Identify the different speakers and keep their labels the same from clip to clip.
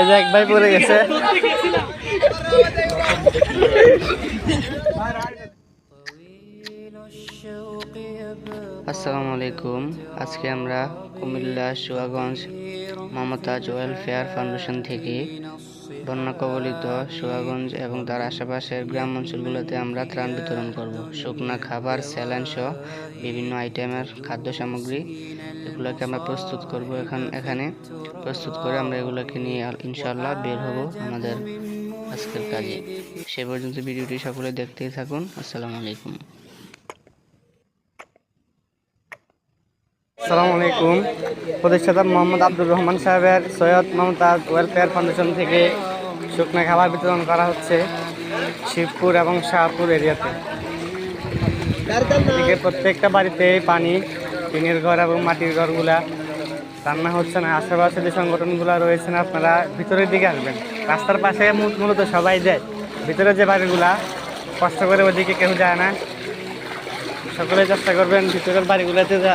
Speaker 1: এই এক ভাই পড়ে গেছে। আসসালামু আলাইকুম। আজকে আমরা কুমিল্লা, সুয়াগঞ্জ মমতাজ ওয়েলফেয়ার ফাউন্ডেশন থেকে বন্যা কবলিত সুয়াগঞ্জ এবং তার আশেপাশের গ্রাম অঞ্চলগুলোতে আমরা ত্রাণ বিতরণ করব। শুকনা খাবার, স্যালাইন সহ বিভিন্ন আইটেমের খাদ্য সামগ্রী এগুলোকে আমরা প্রস্তুত করব এখান, এখানে। প্রস্তুত করে আমরা এগুলোকে নিয়ে ইনশাল্লাহ বের হব আমাদের আজকের কাজে। সে পর্যন্ত ভিডিওটি সকলে দেখতেই থাকুন। আসসালামু আলাইকুম। আসসালামু আলাইকুম। প্রতিষ্ঠাতা মোহাম্মদ আব্দুর রহমান সাহেবের সৈয়দ মমতাজ ওয়েলফেয়ার ফাউন্ডেশন থেকে শুকনো খাবার বিতরণ করা হচ্ছে শিবপুর এবং শাহপুর এরিয়াতে। এদিকে প্রত্যেকটা বাড়িতে পানি, টিনের ঘর এবং মাটির ঘরগুলা রান্না হচ্ছে না। আশেপাশে যে সংগঠনগুলো রয়েছেন আপনারা ভিতরের দিকে আসবেন। রাস্তার পাশে মূলত সবাই যায়। ভিতরে যে বাড়িগুলা, কষ্ট করে ওদিকে কেউ যায় না। সকলে চেষ্টা করবেন ভিতরের বাড়িগুলোতে যা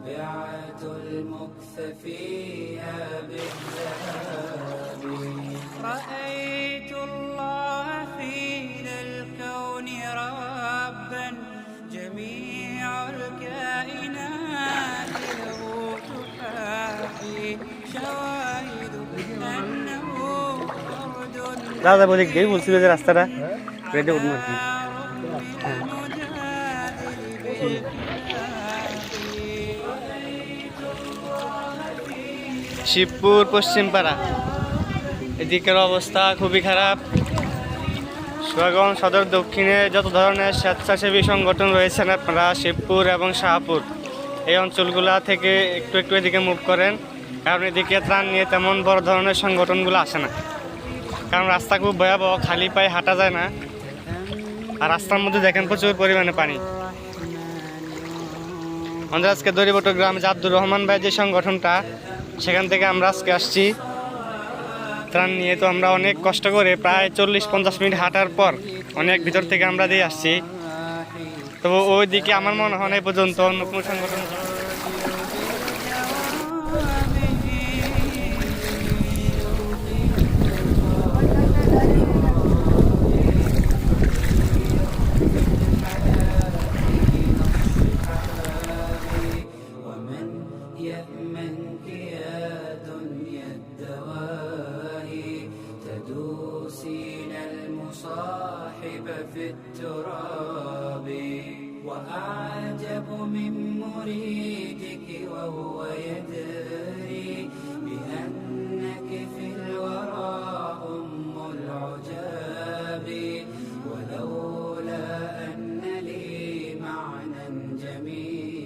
Speaker 1: যায় আলিফ চৌধুরী
Speaker 2: رأيت الله في ذا الكون ربا جميع الكائنات له تحاكي شواهد أنه فرد
Speaker 1: দাদা বলে গিয়ে বলছিল যে রাস্তাটা রেডি উঠবো শিবপুর পশ্চিমপাড়া। এদিকের অবস্থা খুবই খারাপ। সুয়াগঞ্জ সদর দক্ষিণে যত ধরনের স্বেচ্ছাসেবী সংগঠন রয়েছেন আপনারা, শিবপুর এবং শাহপুর, এই অঞ্চলগুলা থেকে একটু একটু এদিকে মুভ করেন। কারণ এদিকে ত্রাণ নিয়ে তেমন বড় ধরনের সংগঠনগুলো আসে না। কারণ রাস্তা খুব ভয়াবহ, খালি পায়ে হাঁটা যায় না। আর রাস্তার মধ্যে দেখেন প্রচুর পরিমাণে পানি। আমাদের আজকে দরিবট গ্রামে আব্দুর রহমান ভাই যে সংগঠনটা সেখান থেকে আমরা আজকে আসছি। ত্রাণ নিয়ে তো আমরা অনেক কষ্ট করে প্রায় চল্লিশ পঞ্চাশ মিনিট হাঁটার পর অনেক ভিতর থেকে আমরা দিয়ে আসছি। তো ওই দিকে আমার মনে হয় না পর্যন্ত অন্য কোনো সংগঠন
Speaker 2: المصاحب في التراب وأعجب من مريدك